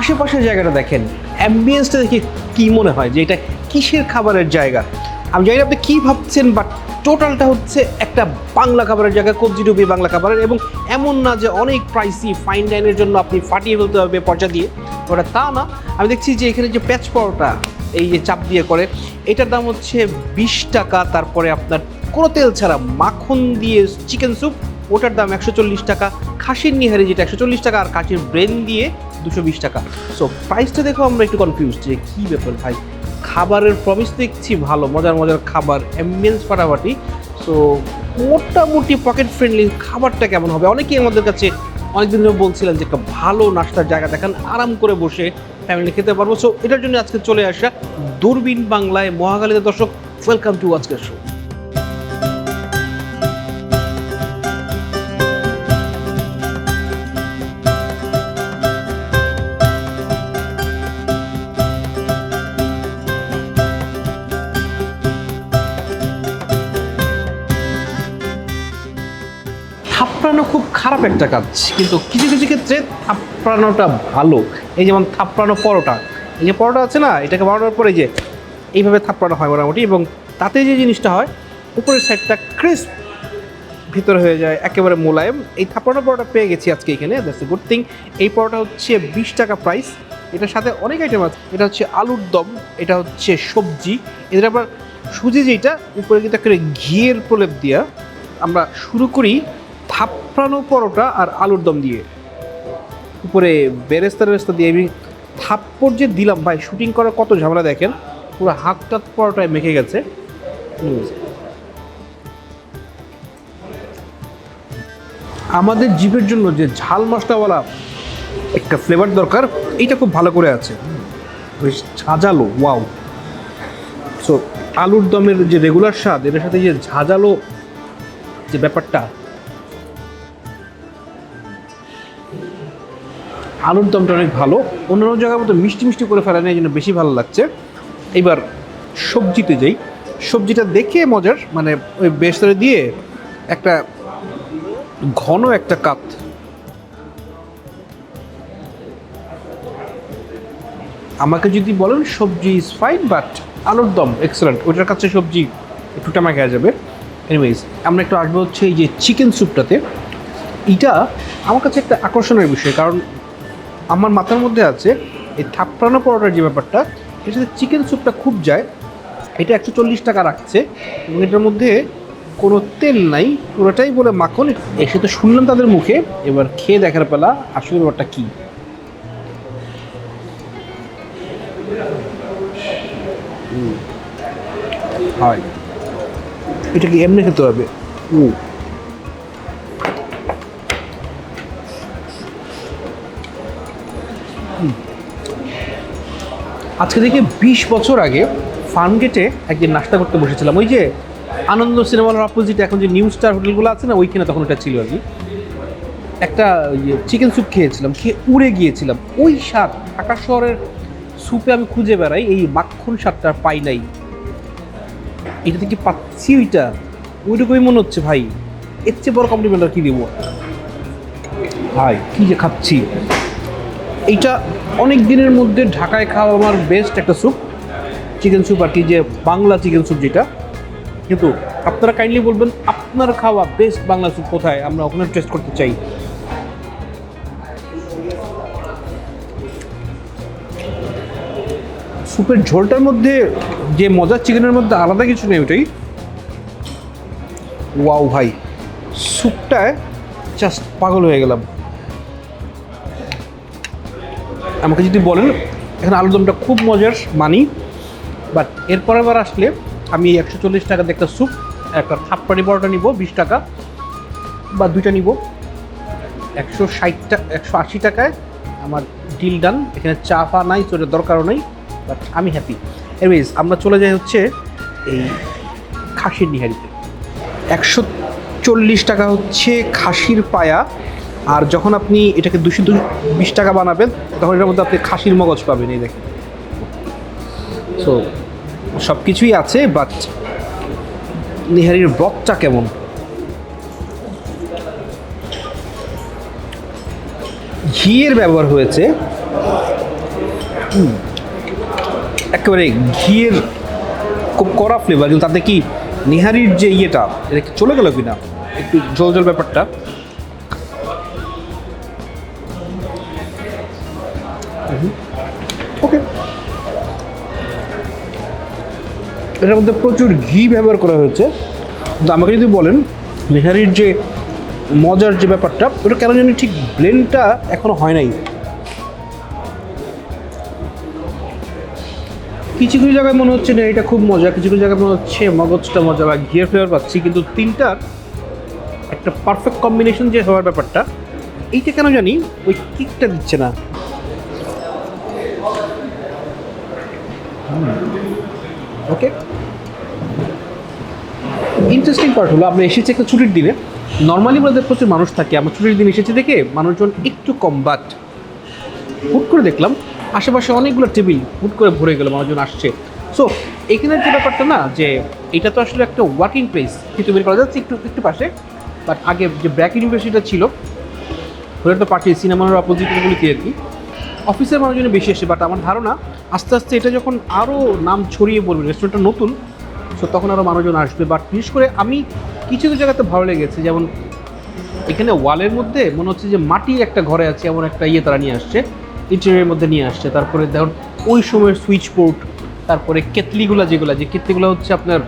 আশেপাশের জায়গাটা দেখেন অ্যাম্বিয়েন্সটা দেখে কি মনে হয় যে এটা কিসের খাবারের জায়গা? আমি জানি আপনি কী ভাবছেন বাট টোটালটা হচ্ছে একটা বাংলা খাবারের জায়গা, কবজি ডুবি বাংলা খাবারের, এবং এমন না যে অনেক প্রাইসি ফাইন ডাইনের জন্য আপনি ফাটিয়ে ফেলতে হবে পর্যা দিয়ে, ওটা তা না। আমি দেখছি যে এখানে যে প্যাচ পরোটা, এই যে চাপ দিয়ে করে, এটার দাম হচ্ছে বিশ টাকা, তারপরে আপনার কোনো তেল ছাড়া মাখন দিয়ে চিকেন স্যুপ ওটার দাম একশো চল্লিশ টাকা, খাসির নিহারি যেটা একশো চল্লিশ টাকা, আর খাসির ব্রেন দিয়ে দুশো বিশ টাকা। সো প্রাইসটা দেখো আমরা একটু কনফিউজ যে কী ব্যাপার ভাই? খাবারের প্রমিস দেখছি, ভালো, মজার মজার খাবার অ্যাম্বিয়েন্স ফাটাফাটি। সো মোটামুটি পকেট ফ্রেন্ডলি খাবারটা কেমন হবে? অনেকেই আমাদের কাছে অনেকদিন ধরে বলছিলেন যে একটা ভালো নাস্তার জায়গা দেখান, আরাম করে বসে ফ্যামিলি খেতে পারব। সো এটার জন্য আজকে চলে আসা দূরবীন বাংলায় মহাকালীতে দর্শক ওয়েলকাম টু আজকের শো খারাপ একটা কাজ। কিন্তু কিছু কিছু ক্ষেত্রে থাপড়ানোটা ভালো। এই যেমন থাপড়ানো পরোটা, এই যে পরোটা আছে না, এটাকে বানানোর পরে যে এইভাবে থাপড়ানো হয় মোটামুটি এবং তাতে যে জিনিসটা হয়, উপরের সাইডটা ক্রিস্প ভিতরে হয়ে যায়, একেবারে মোলায়েম। এই থাপড়ানো পরোটা পেয়ে গেছি আজকে এখানে দ্যাটস এ গুড থিং এই পরোটা হচ্ছে বিশ টাকা প্রাইস এটার সাথে অনেক আইটেম আছে। এটা হচ্ছে আলুর দম, এটা হচ্ছে সবজি। এদের আবার সুজি যেটা উপরে কিন্তু একটা ঘিয়ের প্রলেপ দিয়া আমরা শুরু করি। থাপড়ানো পরোটা আর আলুর দম দিয়ে। উপরে বেরেস্তা টেরেস্তা দিয়ে আমি থাপ্পড় যে দিলাম ভাই, শুটিং করার কত ঝামেলা দেখেন, পুরো হাত টাত পরোটায় মেখে গেছে। আমাদের জিভের জন্য যে ঝাল মশলাওয়ালা একটা ফ্লেভার দরকার, এইটা খুব ভালো করে আছে। বেশ ঝাঁঝালো ওয়াও সো আলুর দমের যে রেগুলার স্বাদ, এটার সাথে যে ঝাঁঝালো যে ব্যাপারটা আলুর দমটা অনেক ভালো, অন্যান্য জায়গার মতো মিষ্টি মিষ্টি করে ফেলে না এই জন্য বেশি ভালো লাগছে। এবার সবজিতে যাই। সবজিটা দেখে মজার মানে ওই বেসরে দিয়ে একটা ঘন একটা কাত। আমাকে যদি বলেন সবজি ইজ ফাইন বাট আলুর দম এক্সেলেন্ট ওইটার কাছে সবজি একটু টামা খাওয়া যাবে। এনিওয়েজ আমরা একটু আসব হচ্ছে এই যে চিকেন স্যুপটাতে এটা আমার কাছে একটা আকর্ষণের বিষয়, কারণ আমার মাথার মধ্যে আছে এই থাপড়ানো পরোটার যে ব্যাপারটা এর সাথে চিকেন স্যুপটা খুব যায়। এটা একশো চল্লিশ টাকা রাখছে এবং এটার মধ্যে কোনো তেল নাই পুরোটাই বলে মাখন। এসে তো শুনলাম তাদের মুখে এবার খেয়ে দেখার পেলা আসলে ব্যাপারটা কী। হয়। এটা কি এমনি খেতে হবে? হুম। আজকে থেকে বিশ বছর আগে ফার্মগেটে একদিন নাস্তা করতে বসেছিলাম। ওই যে আনন্দ সিনেমার অপোজিট এখন যে নিউ স্টার হোটেলগুলো আছে না, ওইখানে তখন ওটা ছিল আর কি। একটা চিকেন স্যুপ খেয়েছিলাম, খেয়ে উড়ে গিয়েছিলাম। ওই স্বাদ, ঢাকা শহরের স্যুপে আমি খুঁজে বেড়াই, এই মাখন স্বাদটা পাই নাই। এটা থেকে পাচ্ছি ওইটা। ওইটুকুই মনে হচ্ছে, ভাই। এর চেয়ে বড় কমপ্লিমেন্ট আর কি দিব? ভাই, কি যে খাচ্ছি। এইটা অনেক দিনের মধ্যে ঢাকায় খাওয়া আমার বেস্ট একটা স্যুপ চিকেন স্যুপ আর কি যে বাংলা চিকেন স্যুপ যেটা। কিন্তু আপনারা কাইন্ডলি বলবেন, আপনার খাওয়া বেস্ট বাংলা স্যুপ কোথায়? আমরা ওখানে টেস্ট করতে চাই। স্যুপের ঝোলটার মধ্যে যে মজার চিকেনের মধ্যে আলাদা কিছু নেই ওটাই। ওয়াও ভাই স্যুপটায় জাস্ট পাগল হয়ে গেলাম। আমাকে যদি বলেন, এখানে আলুদমটা খুব মজার, মানি। বাট এরপর আবার আসলে আমি একশো চল্লিশ টাকাতে একটা স্যুপ একটা থাপ্পানি পরোটা নিব, বিশ টাকা, বা দুইটা নিব। একশো ষাটটা একশো আশি টাকায় আমার ডিল ডান এখানে চা ফা নাই তো দরকারও নেই বাট আমি হ্যাপি এনিওয়েজ আমরা চলে যাই হচ্ছে এই খাসির নিহারিতে। একশো চল্লিশ টাকা হচ্ছে খাসির পায়া। আর যখন আপনি এটাকে দুশো বিশ টাকা বানাবেন, তখন এটার মধ্যে আপনি খাসির মগজ পাবেন, এই দেখেন। সো সব কিছুই আছে বাট নিহারির ব্রথটা কেমন? ঘিয়ের ব্যবহার হয়েছে। একেবারে ঘিয়ের খুব কড়া ফ্লেভার কিন্তু তাতে কি নিহারির যে ইয়েটা, এটা কি চলে গেল কিনা? একটু জল জল ব্যাপারটা। ওকে এটার মধ্যে প্রচুর ঘি ব্যবহার করা হয়েছে। কিন্তু আমাকে যদি বলেন নেহারির যে মজার যে ব্যাপারটা, ওটা কেন জানি ঠিক ব্লেন্ডটা এখনও হয় নাই। কিছু কিছু জায়গায় মনে হচ্ছে না, এটা খুব মজা। কিছু কিছু জায়গায় মনে হচ্ছে মগজটা মজা বা ঘিয়ের ফ্লেভার পাচ্ছি, কিন্তু তিনটার একটা পারফেক্ট কম্বিনেশন যে হওয়ার ব্যাপারটা, এইটা কেন জানি ওই কিকটা দিচ্ছে না। ওকে ইন্টারেস্টিং পার্ট হলো, আমরা এসেছি একটা ছুটির দিনে। নর্মালি আমাদের প্রচুর মানুষ থাকে, আমরা ছুটির দিন এসেছি দেখে মানুষজন একটু কম বাট হুট করে দেখলাম, আশেপাশে অনেকগুলো টেবিল হুট করে ভরে গেল, মানুষজন আসছে। সো এখানের যে ব্যাপারটা না, যে এটা তো আসলে একটা ওয়ার্কিং প্লেস কিন্তু বের করা যাচ্ছে একটু একটু পাশে। বাট আগে যে ব্র্যাক ইউনিভার্সিটিটা ছিল, ওটা তো পাঠিয়ে সিনেমার অপোজিটগুলিতে আর কি। অফিসের মানুষজন বেশি আসে বাট আমার ধারণা আস্তে আস্তে এটা যখন আরও নাম ছড়িয়ে পড়বে রেস্টুরেন্টটা নতুন সো তখন আরও মানুষজন আসবে। বাট বিশেষ করে আমি কিছু কিছু জায়গাতে ভালো লেগেছে, যেমন এখানে ওয়ালের মধ্যে মনে হচ্ছে যে মাটির একটা ঘরে আছে, এমন একটা ইয়ে তারা নিয়ে আসছে ইন্টেরিয়ারের মধ্যে নিয়ে আসছে। তারপরে ধরুন ওই সময়ের সুইচ বোর্ড তারপরে কেতলিগুলো যেগুলো, যে কেতলিগুলো হচ্ছে আপনার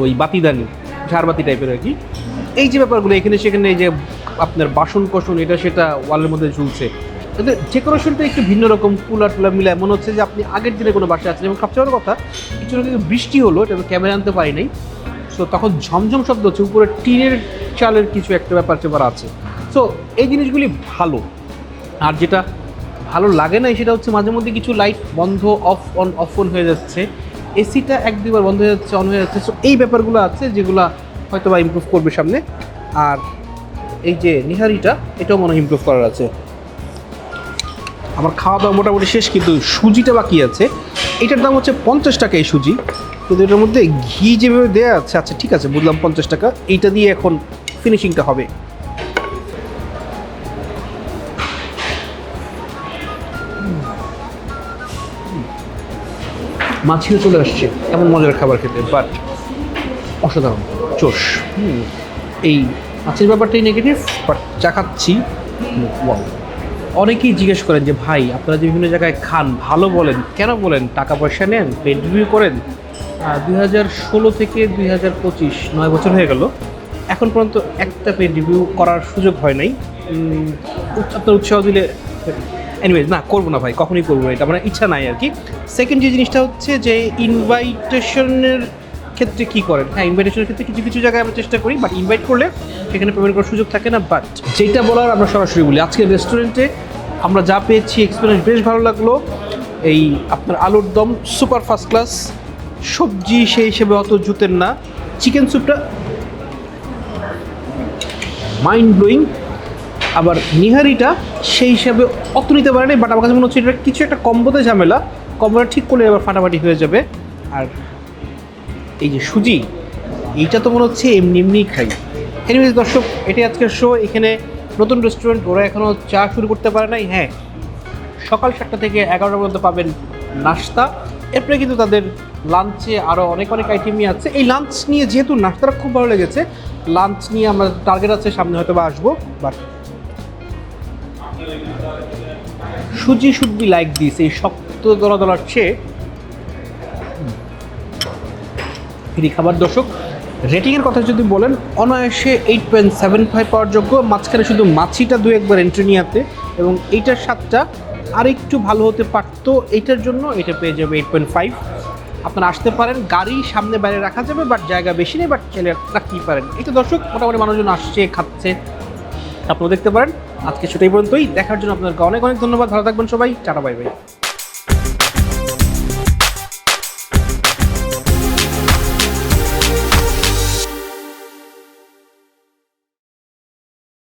ওই বাতিদানি ঝাড়বাতি টাইপের আর কি। এই যে ব্যাপারগুলো, এখানে সেখানে এই যে আপনার বাসন কোসন এটা সেটা ওয়ালের মধ্যে ঝুলছে। এদের ডেকোরেশনটা একটু ভিন্ন রকম কুলার টুলার মিলায়। মনে হচ্ছে যে আপনি আগের দিনে কোনো বাসায় আছেন। এবং সবচেয়ে বড় কথা, কিছু না কিছু বৃষ্টি হলো, এটা আমি ক্যামেরা আনতে পারি নাই। সো তখন ঝমঝম শব্দ হচ্ছে, উপরে টিনের চালের কিছু একটা ব্যাপার চেপার আছে। সো এই জিনিসগুলি ভালো। আর যেটা ভালো লাগে না সেটা হচ্ছে মাঝে মধ্যে কিছু লাইট বন্ধ অফ অন অফ অন হয়ে যাচ্ছে। এসিটা এক দুবার বন্ধ হয়ে যাচ্ছে অন হয়ে যাচ্ছে। সো এই ব্যাপারগুলো আছে, যেগুলো হয়তো বা ইমপ্রুভ করবে সামনে। আর এই যে নিহারিটা, এটাও মনে হয় ইমপ্রুভ করার আছে। আমার খাওয়া দাওয়া মোটামুটি শেষ, কিন্তু সুজিটা বাকি আছে। এটার দাম হচ্ছে পঞ্চাশ টাকা এই সুজি। কিন্তু এটার মধ্যে ঘি যেভাবে দেওয়া আছে আচ্ছা ঠিক আছে, বুঝলাম পঞ্চাশ টাকা। এইটা দিয়ে এখন ফিনিশিংটা হবে। মাছিও চলে আসছে। এমন মজার খাবার খেতে, বাট অসাধারণ। চোষ এই মাছের ব্যাপারটাই নেগেটিভ বাট চা খাচ্ছি। ওয়াও অনেকেই জিজ্ঞেস করেন যে, ভাই, আপনারা যে বিভিন্ন জায়গায় খান, ভালো বলেন, কেন বলেন? টাকা পয়সা নেন পেড রিভিউ করেন? দুই হাজার ষোলো থেকে দুই হাজার পঁচিশ নয় বছর হয়ে গেল। এখন পর্যন্ত একটা পেড রিভিউ করার সুযোগ হয় নাই। আপনার উৎসাহ দিলে এনিওয়েজ না, করব না ভাই, কখনই করব এটা আমার ইচ্ছা নাই আর কি। সেকেন্ড যে জিনিসটা হচ্ছে যে ইনভাইটেশনের ক্ষেত্রে কি করেন? হ্যাঁ ইনভাইটেশনের ক্ষেত্রে কিছু কিছু জায়গায় আমরা চেষ্টা করি বাট ইনভাইট করলে সেখানে পেমেন্ট করার সুযোগ থাকে না বাট যেটা বলার আমরা সরাসরি বলি, আজকের রেস্টুরেন্টে আমরা যা পেয়েছি এক্সপিরিয়েন্স বেশ ভালো লাগল। এই আপনার আলুর দম সুপার ফার্স্ট ক্লাস সবজি সেই হিসেবে অত জুতেন না চিকেন স্যুপটা মাইন্ড ব্লোয়িং আবার নিহারিটা সেই হিসাবে অত নিতে পারে বাট আমার কাছে মনে হচ্ছে এটা কিছু একটা কম্বোতে ঝামেলা কম্বোটা ঠিক করলে এবার ফাটাফাটি হয়ে যাবে। আর এই যে সুজি, এইটা তো মনে হচ্ছে এমনি এমনিই খাই। এনিওয়েজ দর্শক, এটাই আজকের শো এখানে নতুন রেস্টুরেন্ট ওরা এখনও চা শুরু করতে পারে নাই। হ্যাঁ সকাল সাতটা থেকে এগারোটা পর্যন্ত পাবেন নাস্তা। এরপরে কিন্তু তাদের লাঞ্চে আরও অনেক অনেক আইটেমই আছে। এই লাঞ্চ নিয়ে যেহেতু নাস্তাটা খুব ভালো লেগেছে লাঞ্চ নিয়ে আমরা টার্গেট আছে, সামনে হয়তো বা আসব। বাট সুজি শুড বি লাইক দিস এই শক্ত দলা দলার চেয়ে ফ্রি খাবার দর্শক রেটিংয়ের কথা যদি বলেন, অনায়াসে এইট পয়েন্ট সেভেন ফাইভ পাওয়ার যোগ্য। মাঝখানে শুধু মাছিটা দু একবার এন্ট্রি নিয়ে এবং এইটার স্বাদটা আর একটু ভালো হতে পারতো। এইটার জন্য এটা পেয়ে যাবে এইট পয়েন্ট ফাইভ আপনারা আসতে পারেন, গাড়ি সামনে বাইরে রাখা যাবে বাট জায়গা বেশি নেই বাট ছেলে রাখতেই পারেন। এই তো দর্শক, মোটামুটি মানুষজন আসছে, খাচ্ছে। আপনারা দেখতে পারেন, আজকে সেটাই পর্যন্তই। দেখার জন্য আপনাদেরকে অনেক অনেক ধন্যবাদ। ভালো থাকবেন সবাই। Tata bye bye